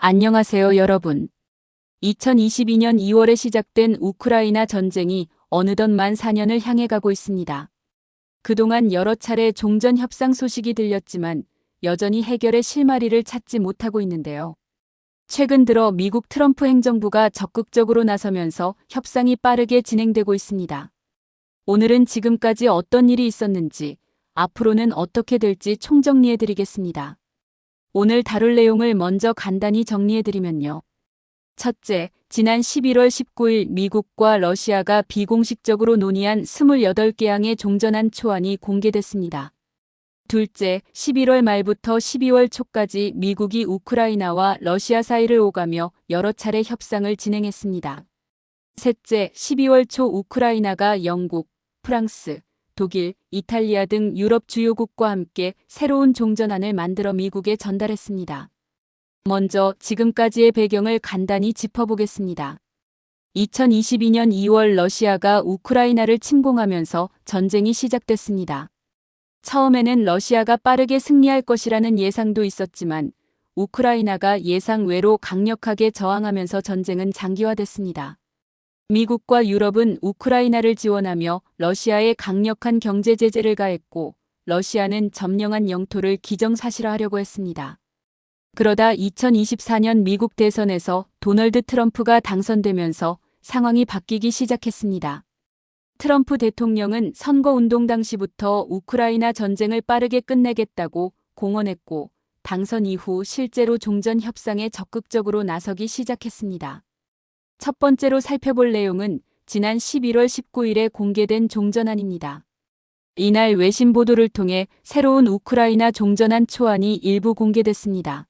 안녕하세요, 여러분. 2022년 2월에 시작된 우크라이나 전쟁이 어느덧 만 4년을 향해 가고 있습니다. 그동안 여러 차례 종전 협상 소식이 들렸지만 여전히 해결의 실마리를 찾지 못하고 있는데요. 최근 들어 미국 트럼프 행정부가 적극적으로 나서면서 협상이 빠르게 진행되고 있습니다. 오늘은 지금까지 어떤 일이 있었는지, 앞으로는 어떻게 될지 총정리해 드리겠습니다. 오늘 다룰 내용을 먼저 간단히 정리해드리면요. 첫째, 지난 11월 19일 미국과 러시아가 비공식적으로 논의한 28개항의 종전안 초안이 공개됐습니다. 둘째, 11월 말부터 12월 초까지 미국이 우크라이나와 러시아 사이를 오가며 여러 차례 협상을 진행했습니다. 셋째, 12월 초 우크라이나가 영국, 프랑스, 독일, 이탈리아 등 유럽 주요국과 함께 새로운 종전안을 만들어 미국에 전달했습니다. 먼저 지금까지의 배경을 간단히 짚어보겠습니다. 2022년 2월 러시아가 우크라이나를 침공하면서 전쟁이 시작됐습니다. 처음에는 러시아가 빠르게 승리할 것이라는 예상도 있었지만 우크라이나가 예상 외로 강력하게 저항하면서 전쟁은 장기화됐습니다. 미국과 유럽은 우크라이나를 지원하며 러시아에 강력한 경제 제재를 가했고 러시아는 점령한 영토를 기정사실화하려고 했습니다. 그러다 2024년 미국 대선에서 도널드 트럼프가 당선되면서 상황이 바뀌기 시작했습니다. 트럼프 대통령은 선거운동 당시부터 우크라이나 전쟁을 빠르게 끝내겠다고 공언했고 당선 이후 실제로 종전 협상에 적극적으로 나서기 시작했습니다. 첫 번째로 살펴볼 내용은 지난 11월 19일에 공개된 종전안입니다. 이날 외신 보도를 통해 새로운 우크라이나 종전안 초안이 일부 공개됐습니다.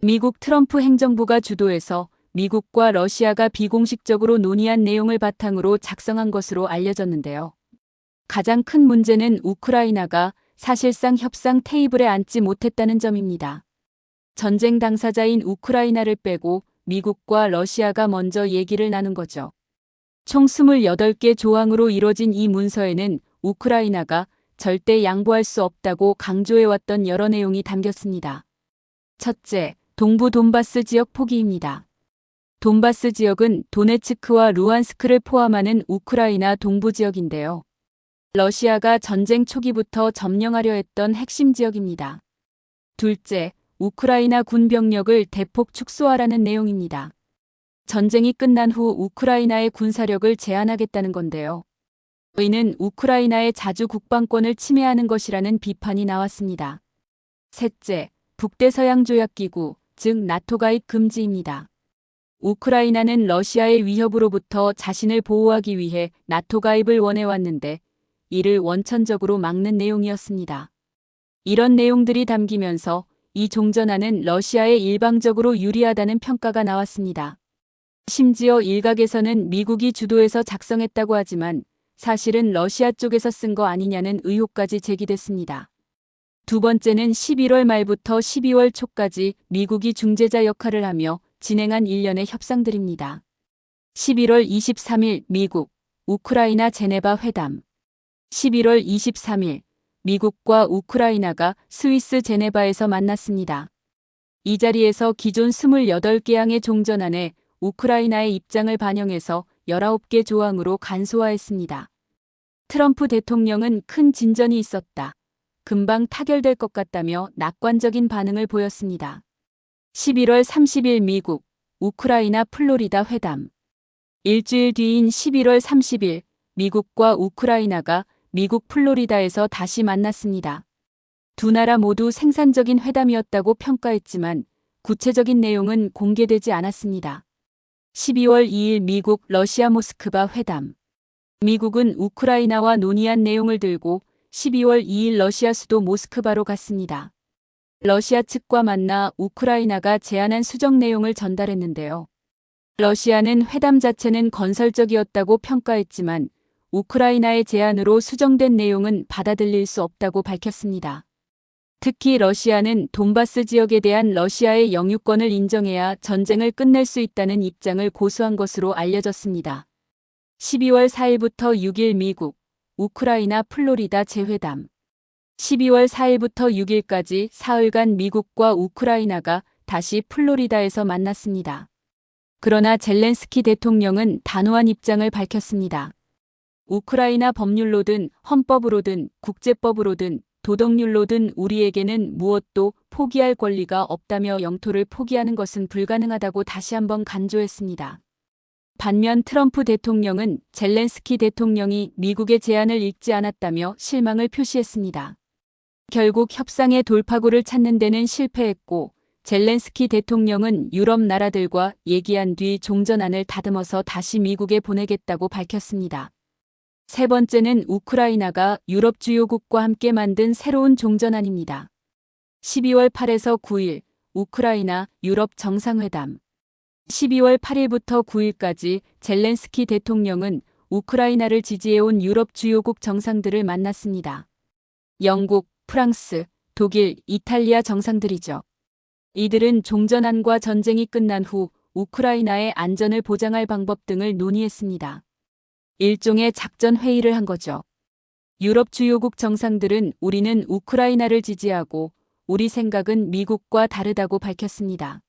미국 트럼프 행정부가 주도해서 미국과 러시아가 비공식적으로 논의한 내용을 바탕으로 작성한 것으로 알려졌는데요. 가장 큰 문제는 우크라이나가 사실상 협상 테이블에 앉지 못했다는 점입니다. 전쟁 당사자인 우크라이나를 빼고 미국과 러시아가 먼저 얘기를 나눈 거죠. 총 28개 조항으로 이뤄진 이 문서에는 우크라이나가 절대 양보할 수 없다고 강조해왔던 여러 내용이 담겼습니다. 첫째, 동부 돈바스 지역 포기입니다. 돈바스 지역은 도네츠크와 루안스크를 포함하는 우크라이나 동부 지역인데요. 러시아가 전쟁 초기부터 점령하려 했던 핵심 지역입니다. 둘째, 우크라이나 군 병력을 대폭 축소하라는 내용입니다. 전쟁이 끝난 후 우크라이나의 군사력을 제한하겠다는 건데요. 이는 우크라이나의 자주 국방권을 침해하는 것이라는 비판이 나왔습니다. 셋째, 북대서양조약기구, 즉 나토 가입 금지입니다. 우크라이나는 러시아의 위협으로부터 자신을 보호하기 위해 나토 가입을 원해왔는데 이를 원천적으로 막는 내용이었습니다. 이런 내용들이 담기면서 이 종전안은 러시아에 일방적으로 유리하다는 평가가 나왔습니다. 심지어 일각에서는 미국이 주도해서 작성했다고 하지만 사실은 러시아 쪽에서 쓴 거 아니냐는 의혹까지 제기됐습니다. 두 번째는 11월 말부터 12월 초까지 미국이 중재자 역할을 하며 진행한 일련의 협상들입니다. 11월 23일 미국, 우크라이나 제네바 회담 11월 23일 미국과 우크라이나가 스위스 제네바에서 만났습니다. 이 자리에서 기존 28개항의 종전안에 우크라이나의 입장을 반영해서 19개 조항으로 간소화했습니다. 트럼프 대통령은 큰 진전이 있었다. 금방 타결될 것 같다며 낙관적인 반응을 보였습니다. 11월 30일 미국, 우크라이나 플로리다 회담. 일주일 뒤인 11월 30일 미국과 우크라이나가 미국 플로리다에서 다시 만났습니다. 두 나라 모두 생산적인 회담이었다고 평가했지만 구체적인 내용은 공개되지 않았습니다. 12월 2일 미국 러시아 모스크바 회담. 미국은 우크라이나와 논의한 내용을 들고 12월 2일 러시아 수도 모스크바로 갔습니다. 러시아 측과 만나 우크라이나가 제안한 수정 내용을 전달했는데요. 러시아는 회담 자체는 건설적이었다고 평가했지만 우크라이나의 제안으로 수정된 내용은 받아들일 수 없다고 밝혔습니다. 특히 러시아는 돈바스 지역에 대한 러시아의 영유권을 인정해야 전쟁을 끝낼 수 있다는 입장을 고수한 것으로 알려졌습니다. 12월 4일부터 6일 미국, 우크라이나 플로리다 재회담 12월 4일부터 6일까지 사흘간 미국과 우크라이나가 다시 플로리다에서 만났습니다. 그러나 젤렌스키 대통령은 단호한 입장을 밝혔습니다. 우크라이나 법률로든 헌법으로든 국제법으로든 도덕률로든 우리에게는 무엇도 포기할 권리가 없다며 영토를 포기하는 것은 불가능하다고 다시 한번 간조했습니다. 반면 트럼프 대통령은 젤렌스키 대통령이 미국의 제안을 읽지 않았다며 실망을 표시했습니다. 결국 협상의 돌파구를 찾는 데는 실패했고 젤렌스키 대통령은 유럽 나라들과 얘기한 뒤 종전안을 다듬어서 다시 미국에 보내겠다고 밝혔습니다. 세 번째는 우크라이나가 유럽 주요국과 함께 만든 새로운 종전안입니다. 12월 8에서 9일 우크라이나 유럽 정상회담 12월 8일부터 9일까지 젤렌스키 대통령은 우크라이나를 지지해온 유럽 주요국 정상들을 만났습니다. 영국, 프랑스, 독일, 이탈리아 정상들이죠. 이들은 종전안과 전쟁이 끝난 후 우크라이나의 안전을 보장할 방법 등을 논의했습니다. 일종의 작전 회의를 한 거죠. 유럽 주요국 정상들은 우리는 우크라이나를 지지하고 우리 생각은 미국과 다르다고 밝혔습니다.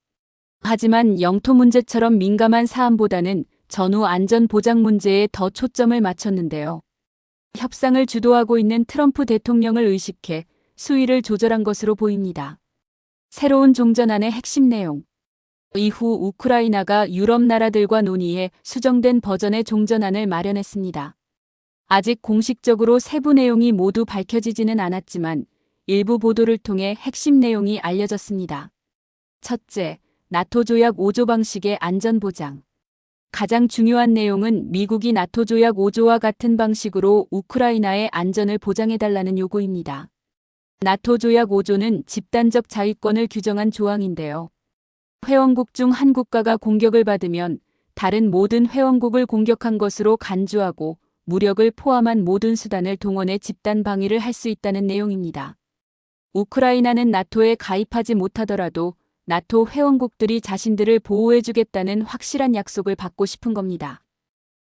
하지만 영토 문제처럼 민감한 사안보다는 전후 안전 보장 문제에 더 초점을 맞췄는데요. 협상을 주도하고 있는 트럼프 대통령을 의식해 수위를 조절한 것으로 보입니다. 새로운 종전안의 핵심 내용. 이후 우크라이나가 유럽 나라들과 논의해 수정된 버전의 종전안을 마련했습니다. 아직 공식적으로 세부 내용이 모두 밝혀지지는 않았지만 일부 보도를 통해 핵심 내용이 알려졌습니다. 첫째, 나토 조약 5조 방식의 안전 보장. 가장 중요한 내용은 미국이 나토 조약 5조와 같은 방식으로 우크라이나의 안전을 보장해달라는 요구입니다. 나토 조약 5조는 집단적 자위권을 규정한 조항인데요. 회원국 중 한 국가가 공격을 받으면 다른 모든 회원국을 공격한 것으로 간주하고 무력을 포함한 모든 수단을 동원해 집단 방위를 할 수 있다는 내용입니다. 우크라이나는 나토에 가입하지 못하더라도 나토 회원국들이 자신들을 보호해주겠다는 확실한 약속을 받고 싶은 겁니다.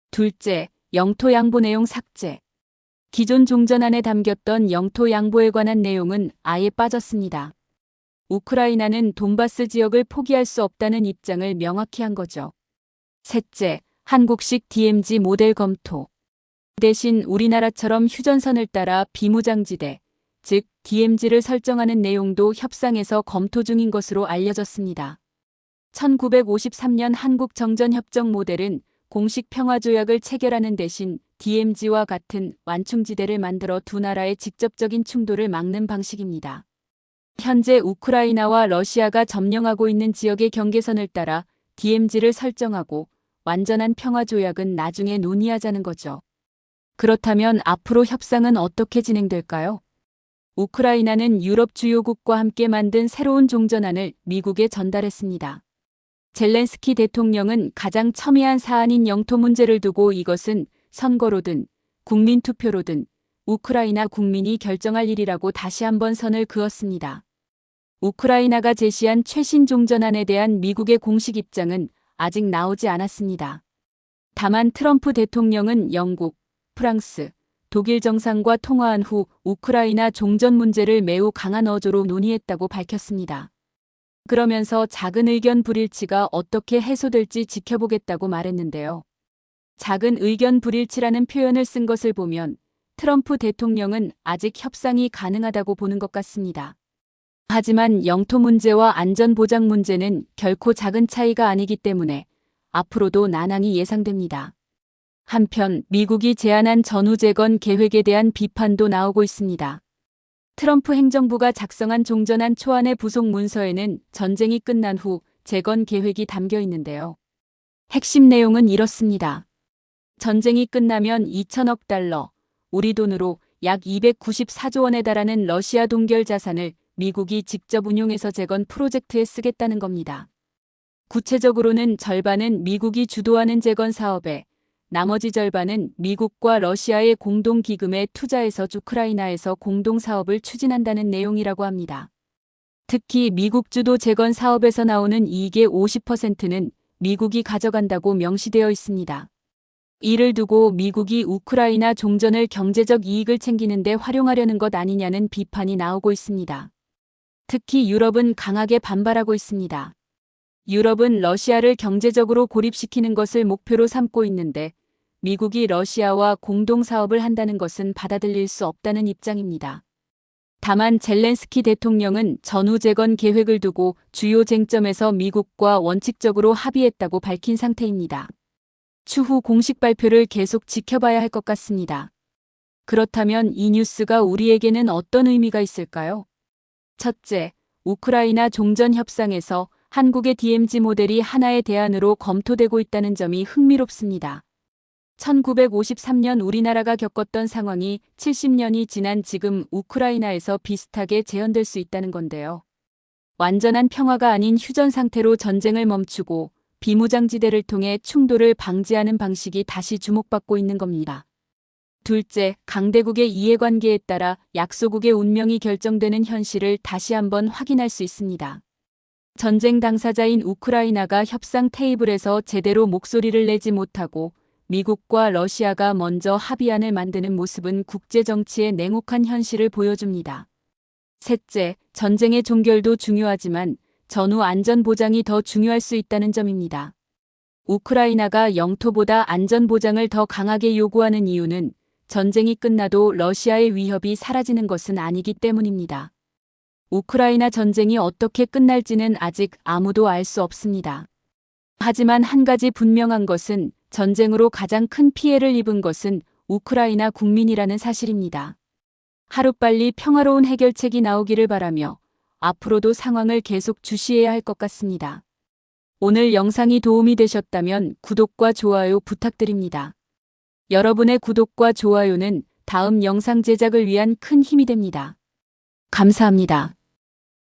둘째, 영토 양보 내용 삭제. 기존 종전안에 담겼던 영토 양보에 관한 내용은 아예 빠졌습니다. 우크라이나는 돈바스 지역을 포기할 수 없다는 입장을 명확히 한 거죠. 셋째, 한국식 DMZ 모델 검토. 대신 우리나라처럼 휴전선을 따라 비무장지대, 즉 DMZ를 설정하는 내용도 협상에서 검토 중인 것으로 알려졌습니다. 1953년 한국 정전협정 모델은 공식 평화조약을 체결하는 대신 DMZ와 같은 완충지대를 만들어 두 나라의 직접적인 충돌을 막는 방식입니다. 현재 우크라이나와 러시아가 점령하고 있는 지역의 경계선을 따라 DMZ를 설정하고 완전한 평화 조약은 나중에 논의하자는 거죠. 그렇다면 앞으로 협상은 어떻게 진행될까요? 우크라이나는 유럽 주요국과 함께 만든 새로운 종전안을 미국에 전달했습니다. 젤렌스키 대통령은 가장 첨예한 사안인 영토 문제를 두고 이것은 선거로든 국민투표로든 우크라이나 국민이 결정할 일이라고 다시 한번 선을 그었습니다. 우크라이나가 제시한 최신 종전안에 대한 미국의 공식 입장은 아직 나오지 않았습니다. 다만 트럼프 대통령은 영국, 프랑스, 독일 정상과 통화한 후 우크라이나 종전 문제를 매우 강한 어조로 논의했다고 밝혔습니다. 그러면서 작은 의견 불일치가 어떻게 해소될지 지켜보겠다고 말했는데요. 작은 의견 불일치라는 표현을 쓴 것을 보면 트럼프 대통령은 아직 협상이 가능하다고 보는 것 같습니다. 하지만 영토 문제와 안전 보장 문제는 결코 작은 차이가 아니기 때문에 앞으로도 난항이 예상됩니다. 한편 미국이 제안한 전후 재건 계획에 대한 비판도 나오고 있습니다. 트럼프 행정부가 작성한 종전안 초안의 부속 문서에는 전쟁이 끝난 후 재건 계획이 담겨 있는데요. 핵심 내용은 이렇습니다. 전쟁이 끝나면 2천억 달러, 우리 돈으로 약 294조 원에 달하는 러시아 동결 자산을 미국이 직접 운용해서 재건 프로젝트에 쓰겠다는 겁니다. 구체적으로는 절반은 미국이 주도하는 재건 사업에 나머지 절반은 미국과 러시아의 공동 기금에 투자해서 우크라이나에서 공동 사업을 추진한다는 내용이라고 합니다. 특히 미국 주도 재건 사업에서 나오는 이익의 50%는 미국이 가져간다고 명시되어 있습니다. 이를 두고 미국이 우크라이나 종전을 경제적 이익을 챙기는데 활용하려는 것 아니냐는 비판이 나오고 있습니다. 특히 유럽은 강하게 반발하고 있습니다. 유럽은 러시아를 경제적으로 고립시키는 것을 목표로 삼고 있는데 미국이 러시아와 공동 사업을 한다는 것은 받아들일 수 없다는 입장입니다. 다만 젤렌스키 대통령은 전후 재건 계획을 두고 주요 쟁점에서 미국과 원칙적으로 합의했다고 밝힌 상태입니다. 추후 공식 발표를 계속 지켜봐야 할 것 같습니다. 그렇다면 이 뉴스가 우리에게는 어떤 의미가 있을까요? 첫째, 우크라이나 종전 협상에서 한국의 DMZ 모델이 하나의 대안으로 검토되고 있다는 점이 흥미롭습니다. 1953년 우리나라가 겪었던 상황이 70년이 지난 지금 우크라이나에서 비슷하게 재현될 수 있다는 건데요. 완전한 평화가 아닌 휴전 상태로 전쟁을 멈추고 비무장지대를 통해 충돌을 방지하는 방식이 다시 주목받고 있는 겁니다. 둘째, 강대국의 이해관계에 따라 약소국의 운명이 결정되는 현실을 다시 한번 확인할 수 있습니다. 전쟁 당사자인 우크라이나가 협상 테이블에서 제대로 목소리를 내지 못하고 미국과 러시아가 먼저 합의안을 만드는 모습은 국제정치의 냉혹한 현실을 보여줍니다. 셋째, 전쟁의 종결도 중요하지만 전후 안전보장이 더 중요할 수 있다는 점입니다. 우크라이나가 영토보다 안전보장을 더 강하게 요구하는 이유는 전쟁이 끝나도 러시아의 위협이 사라지는 것은 아니기 때문입니다. 우크라이나 전쟁이 어떻게 끝날지는 아직 아무도 알 수 없습니다. 하지만 한 가지 분명한 것은 전쟁으로 가장 큰 피해를 입은 것은 우크라이나 국민이라는 사실입니다. 하루빨리 평화로운 해결책이 나오기를 바라며 앞으로도 상황을 계속 주시해야 할 것 같습니다. 오늘 영상이 도움이 되셨다면 구독과 좋아요 부탁드립니다. 여러분의 구독과 좋아요는 다음 영상 제작을 위한 큰 힘이 됩니다. 감사합니다.